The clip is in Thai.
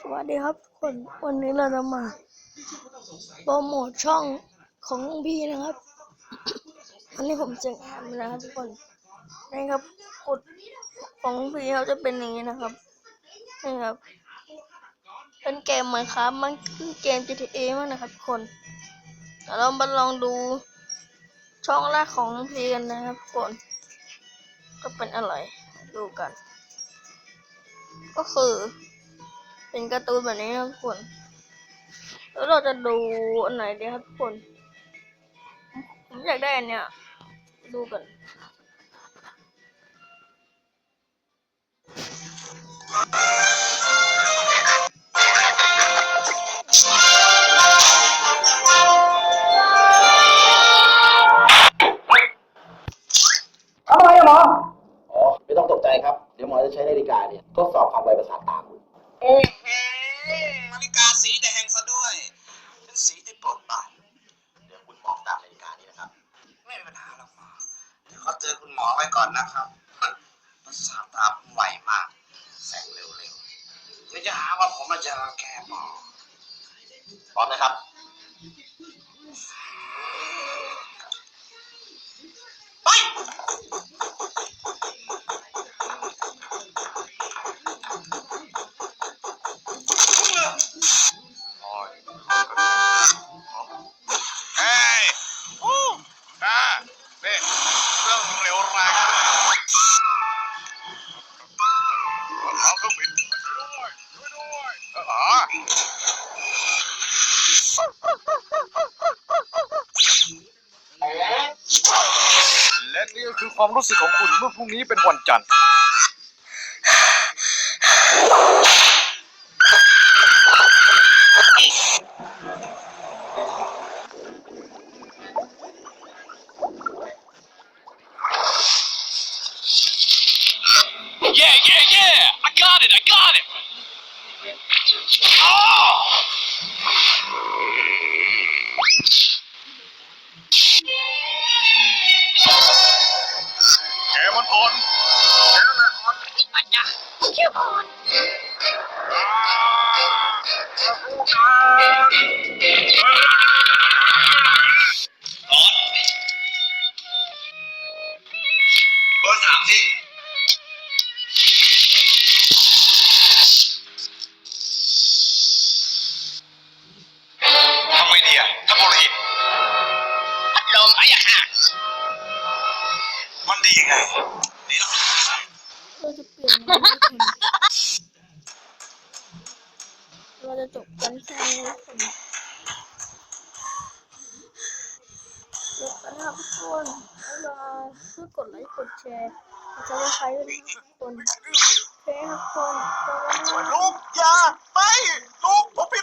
สวัสดีครับทุกคนวันนี้เราจะมาโปรโมทช่องของพี่นะครับ อันนี้ผมเจ๋งแอมนะครับทุกคนนี่ครับกดของพี่เขาจะเป็นอย่างนี้นะครับนี่ครับเป็นเกมเหมือนครับ มันคือเกม GTA มากนะครับทุกคนเรามาลองดูช่องแรกของพี่กันนะครับทุกคนจะเป็นอะไรดูกัน ก็คือ เป็นการ์ตูนแบบนี้นะทุกคน แล้วเราจะดูอันไหนดีครับทุกคน ผมอยากได้อันเนี้ย ดูกันทำอะไรอะหมอ อ๋อ ไม่ต้องตกใจครับ เดี๋ยวหมอจะใช้นาฬิกาเนี่ยทดสอบความไวประสาทตาคุณ อืมนาฬิกาสีแดงซะด้วยเป็นสีที่โปร่งบานเดี๋ยวคุณหมอตามนาฬิกานี้นะครับ ไม่มีปัญหาหรอกหมอเดี๋ยวเขาเจอคุณหมอไว้ก่อนนะครับประสาทตาผมไวมาก แสงเร็วๆเดี๋ยวจะหาว่าผมมาจะรังแกหมอพร้อมนะครับ คือความรู้สึกของคุณเมื่อพรุ่งนี้เป็นวันจันทร์าคิวบอลอ่าผู้การเบอร์สามสิทำไงดีอะถ้าโมรีพัดลมอะอย่าค่ะมันดีไงนี่เรา เราจะจบกันแค่นี้ครับผมจบกันนะครับทุกคนบ๊ายบาช่วยกดไลค์กดแชร์จะได้ใครด้วยนะครับทุกคนโอเคครับทุกคนลูกอย่าไปลูกผ